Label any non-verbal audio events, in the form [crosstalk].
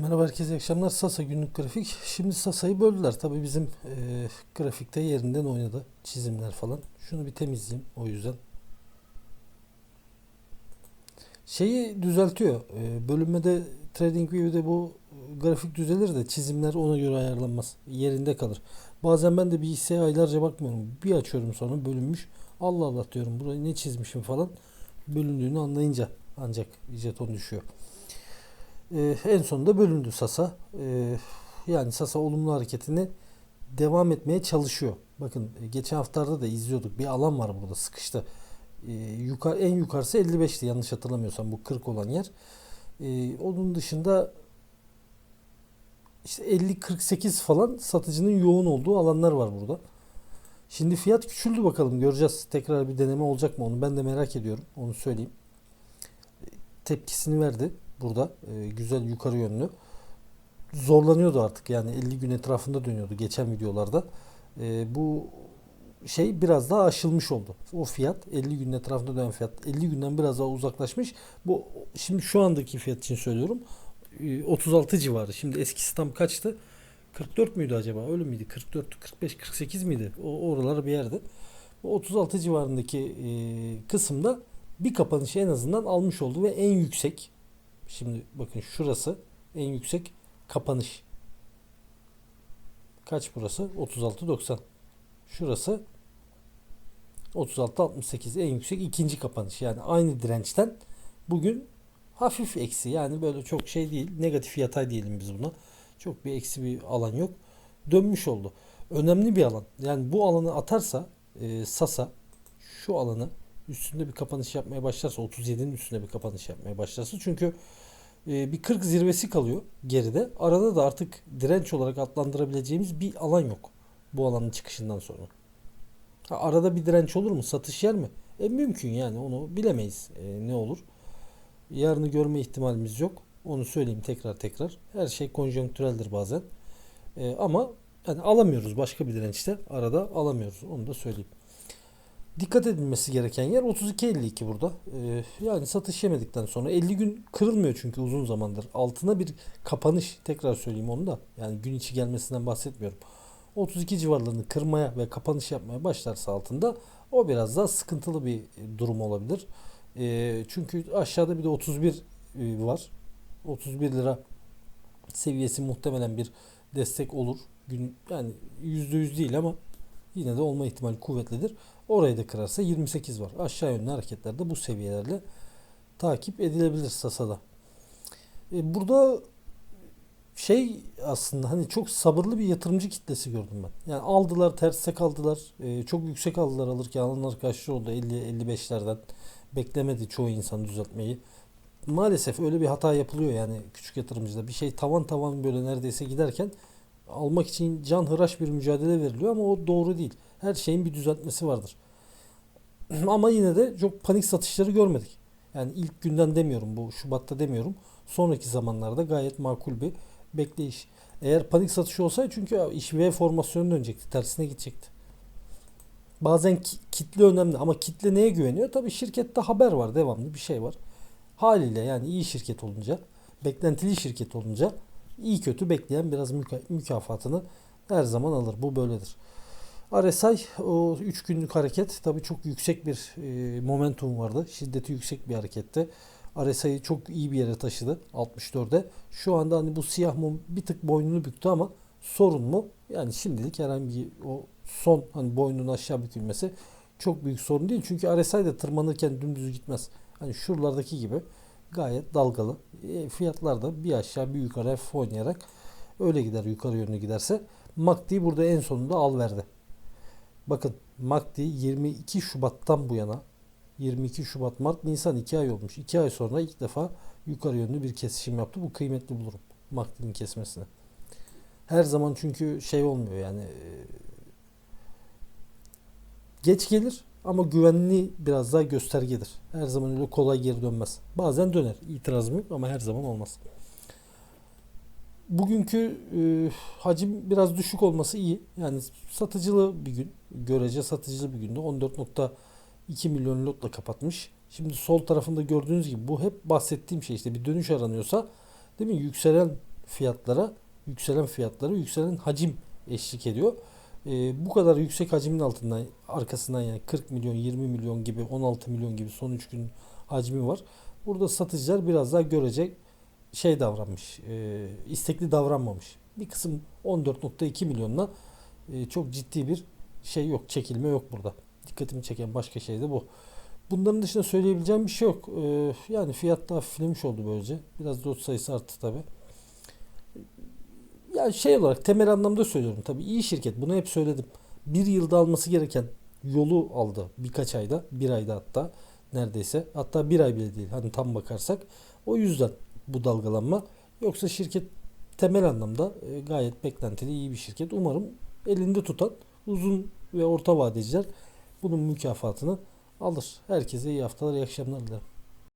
Merhaba herkese akşamlar. Sasa günlük grafik. Şimdi Sasa'yı böldüler. Tabii bizim e, grafikte yerinden oynadı. Çizimler falan. Şunu bir temizleyeyim o yüzden. Şeyi düzeltiyor. E, bölünmede TradingView'de bu grafik düzelir de çizimler ona göre ayarlanmaz. Yerinde kalır. Bazen ben de bir hisseye aylarca bakmıyorum. Bir açıyorum sonra bölünmüş. Allah Allah diyorum burayı ne çizmişim falan. Bölündüğünü anlayınca ancak jeton düşüyor. Ee, en sonunda bölündü Sasa. Ee, yani Sasa olumlu hareketini devam etmeye çalışıyor. Bakın e, geçen haftalarda da izliyorduk. Bir alan var burada sıkıştı. Ee, yukarı, en yukarısı 55'ti yanlış hatırlamıyorsam bu 40 olan yer. Onun dışında işte 50-48 falan satıcının yoğun olduğu alanlar var burada. Şimdi fiyat küçüldü bakalım göreceğiz. Tekrar bir deneme olacak mı onu ben de merak ediyorum. Onu söyleyeyim. Tepkisini verdi burada. E, güzel yukarı yönlü. Zorlanıyordu artık yani 50 gün etrafında dönüyordu geçen videolarda. E, bu şey biraz daha aşılmış oldu. O fiyat 50 günün etrafında dönen fiyat 50 günden biraz daha uzaklaşmış. Bu şimdi şu andaki fiyat için söylüyorum. E, 36 civarı. Şimdi eskisi tam kaçtı? 44 müydü acaba? Öyle miydi? 44, 45, 48 miydi? O oralar bir yerde. Bu 36 civarındaki e, kısımda bir kapanışı en azından almış oldu ve en yüksek Şimdi bakın şurası en yüksek kapanış. Kaç burası? 36.90. Şurası 36.68 en yüksek ikinci kapanış. Yani aynı dirençten bugün hafif eksi. Yani böyle çok şey değil. Negatif yatay diyelim biz buna. Çok bir eksi bir alan yok. Dönmüş oldu. Önemli bir alan. Yani bu alanı atarsa e, Sasa şu alanı üstünde bir kapanış yapmaya başlarsa 37'nin üstünde bir kapanış yapmaya başlarsa çünkü e, bir 40 zirvesi kalıyor geride. Arada da artık direnç olarak adlandırabileceğimiz bir alan yok. Bu alanın çıkışından sonra. Ha, arada bir direnç olur mu? Satış yer mi? E, mümkün yani onu bilemeyiz e, ne olur. Yarını görme ihtimalimiz yok. Onu söyleyeyim tekrar tekrar. Her şey konjonktüreldir bazen. E, ama yani alamıyoruz başka bir dirençte. Arada alamıyoruz. Onu da söyleyeyim. Dikkat edilmesi gereken yer 32.52 burada. Ee, yani satış yemedikten sonra 50 gün kırılmıyor çünkü uzun zamandır. Altına bir kapanış tekrar söyleyeyim onu da. Yani gün içi gelmesinden bahsetmiyorum. 32 civarlarını kırmaya ve kapanış yapmaya başlarsa altında o biraz daha sıkıntılı bir durum olabilir. E, çünkü aşağıda bir de 31 e, var. 31 lira seviyesi muhtemelen bir destek olur. Gün yani %100 değil ama yine de olma ihtimali kuvvetlidir. Orayı da kırarsa 28 var. Aşağı yönlü hareketlerde bu seviyelerle takip edilebilir Sasa'da. E, burada şey aslında hani çok sabırlı bir yatırımcı kitlesi gördüm ben. Yani aldılar, terse kaldılar. E, çok yüksek aldılar alırken alanlar kaçtı oldu 50-55'lerden. Beklemedi çoğu insan düzeltmeyi. Maalesef öyle bir hata yapılıyor yani küçük yatırımcıda. Bir şey tavan tavan böyle neredeyse giderken almak için can hıraş bir mücadele veriliyor ama o doğru değil. Her şeyin bir düzeltmesi vardır. [clears throat] ama yine de çok panik satışları görmedik. Yani ilk günden demiyorum bu Şubat'ta demiyorum. Sonraki zamanlarda gayet makul bir bekleyiş. Eğer panik satışı olsaydı çünkü iş V formasyonu dönecekti. Tersine gidecekti. Bazen kitle önemli ama kitle neye güveniyor? Tabii şirkette haber var devamlı bir şey var. Haliyle yani iyi şirket olunca, beklentili şirket olunca iyi kötü bekleyen biraz müka- mükafatını her zaman alır. Bu böyledir. RSI o 3 günlük hareket tabii çok yüksek bir e, momentum vardı. Şiddeti yüksek bir harekette. RSI'yi çok iyi bir yere taşıdı 64'e. Şu anda hani bu siyah mum bir tık boynunu büktü ama sorun mu? Yani şimdilik herhangi o son hani boynunun aşağı bükülmesi çok büyük sorun değil. Çünkü RSI de tırmanırken dümdüz gitmez. Hani şuralardaki gibi gayet dalgalı. E, fiyatlar da bir aşağı bir yukarı hafif oynayarak öyle gider yukarı yönlü giderse. MACD burada en sonunda al verdi. Bakın MACD 22 Şubat'tan bu yana 22 Şubat, Mart, Nisan 2 ay olmuş. 2 ay sonra ilk defa yukarı yönlü bir kesişim yaptı. Bu kıymetli bulurum MACD'nin kesmesine. Her zaman çünkü şey olmuyor yani e, geç gelir ama güvenli biraz daha göstergedir. Her zaman öyle kolay geri dönmez. Bazen döner. İtirazım yok ama her zaman olmaz. Bugünkü e, hacim biraz düşük olması iyi. Yani satıcılı bir gün. Görece satıcılı bir günde 14.2 milyon lotla kapatmış. Şimdi sol tarafında gördüğünüz gibi bu hep bahsettiğim şey işte bir dönüş aranıyorsa değil mi? Yükselen fiyatlara, yükselen fiyatlara, yükselen hacim eşlik ediyor. Ee, bu kadar yüksek hacmin altından arkasından yani 40 milyon, 20 milyon gibi, 16 milyon gibi son 3 gün hacmi var. Burada satıcılar biraz daha görecek şey davranmış, e, istekli davranmamış. Bir kısım 14.2 milyonla e, çok ciddi bir şey yok, çekilme yok burada. Dikkatimi çeken başka şey de bu. Bunların dışında söyleyebileceğim bir şey yok. E, yani fiyat da hafiflemiş oldu böylece. Biraz lot sayısı arttı tabi. Ya şey olarak temel anlamda söylüyorum tabii iyi şirket bunu hep söyledim. Bir yılda alması gereken yolu aldı birkaç ayda bir ayda hatta neredeyse hatta bir ay bile değil hani tam bakarsak o yüzden bu dalgalanma yoksa şirket temel anlamda e, gayet beklentili iyi bir şirket umarım elinde tutan uzun ve orta vadeciler bunun mükafatını alır. Herkese iyi haftalar iyi akşamlar dilerim.